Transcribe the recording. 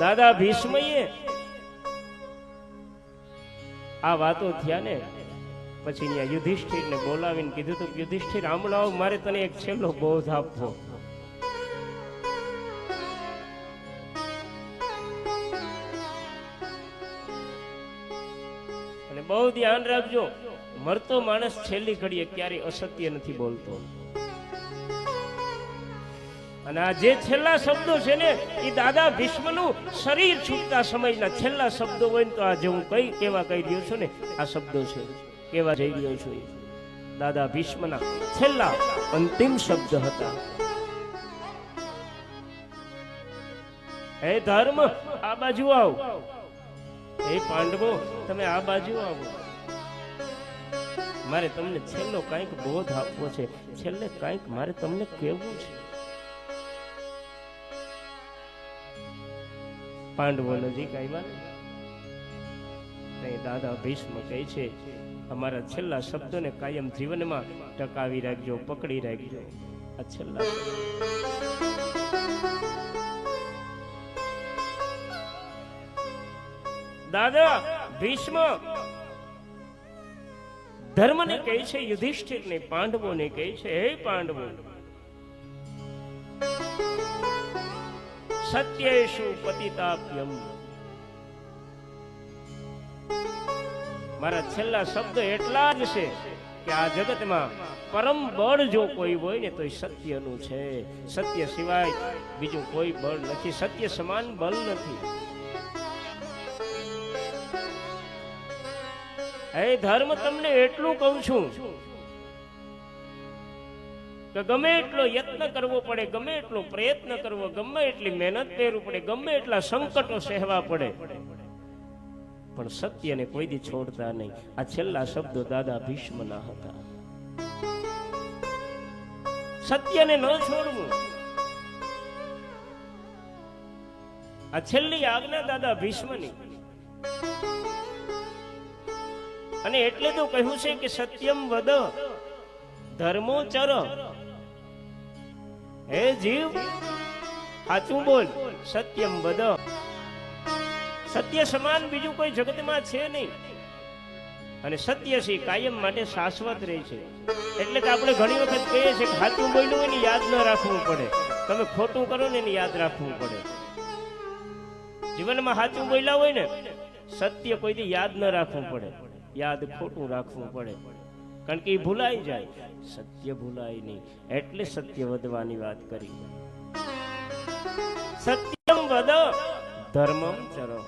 દાદા ભીષ્મએ આ વાતો થયા ને પછી ત્યાં યુધિષ્ઠિરને બોલાવીને કીધું તું યુધિષ્ઠિર આવ, મારે તને એક છેલ્લો બોધ આપવો. અને બહુ ધ્યાન રાખજો મરતો માણસ છેલ્લી ઘડીએ ક્યારેય અસત્ય નથી બોલતો. અને આ જે છેલ્લા શબ્દો છે ને, એ દાદા ભીષ્મનું શરીર છૂટતા સમયના છેલ્લા શબ્દો હોય ને તો આજે હું કઈ, કેવા કહી રહ્યો છું ને, આ શબ્દો છે. કેવા જઈ રહ્યો છું એ. દાદા ભીષ્મના છેલ્લા અંતિમ શબ્દ હતા. હે ધર્મ, આ બાજુ આવ. હે પાંડવો, તમે આ બાજુ આવો. મારે તમને છેલ્લો કાંઈક બોધ આપવો છે. છેલ્લે કાંઈક મારે તમને કહેવું છે. પાંડવો નજીક આવ્યા. ને દાદા ભીષ્મ કહે છે, અમારા છેલ્લા શબ્દોને કાયમ જીવનમાં ટકાવી રાખજો, પકડી રાખજો. આ છેલ્લા દાદા ભીષ્મ! ધર્મને કહે છે, યુધિષ્ઠિરને, પાંડવોને કહે છે, હે પાંડવો સત્યેશુ પતિતાપ્યમ મારા છેલ્લા શબ્દ એટલા જ છે કે આ જગતમાં પરમ બળ જો કોઈ હોય ને તો એ સત્યનું છે. સત્ય સિવાય બીજું કોઈ બળ નથી. સત્ય સમાન બળ નથી. હે ધર્મ, તમને એટલું કહું છું ગમે એટલો યત્ન કરવો પડે, ગમે એટલો પ્રયત્ન કરવો, ગમે એટલી મહેનત કરવી પડે, ગમે એટલા સંકટો સહેવા પડે. પણ સત્યને કોઈ દી છોડતા નહીં. આ છેલ્લા શબ્દો દાદા ભીષ્મના હતા. સત્યને ન છોડવું. આ છેલ્લી આજ્ઞા દાદા ભીષ્મની. અને એટલે તો કહ્યું છે કે સત્યમ વદ ધર્મો ચર હે જીવ સાચું બોલ, સત્યમ બદ સત્ય સમાન બીજું કોઈ જગતમાં છે નહીં. અને સત્ય છે કાયમ માટે શાશ્વત રહે છે. એટલે કે આપણે ઘણી વખત કહીએ છીએ કે સાચું બોલ્યું હોય ને યાદ ન રાખવું પડે. તમે ખોટું કરો ને એને યાદ રાખવું પડે. જીવનમાં સાચું બોલ્યા હોય ને, સત્ય કોઈ દી યાદ ન રાખવું પડે. યાદ ખોટું રાખવું પડે. કારણ કે એ ભૂલાઈ જાય. સત્ય ભૂલાય નહીં. એટલે સત્ય વધવાની વાત કરી. સત્યમ વદ ધર્મમ ચરો.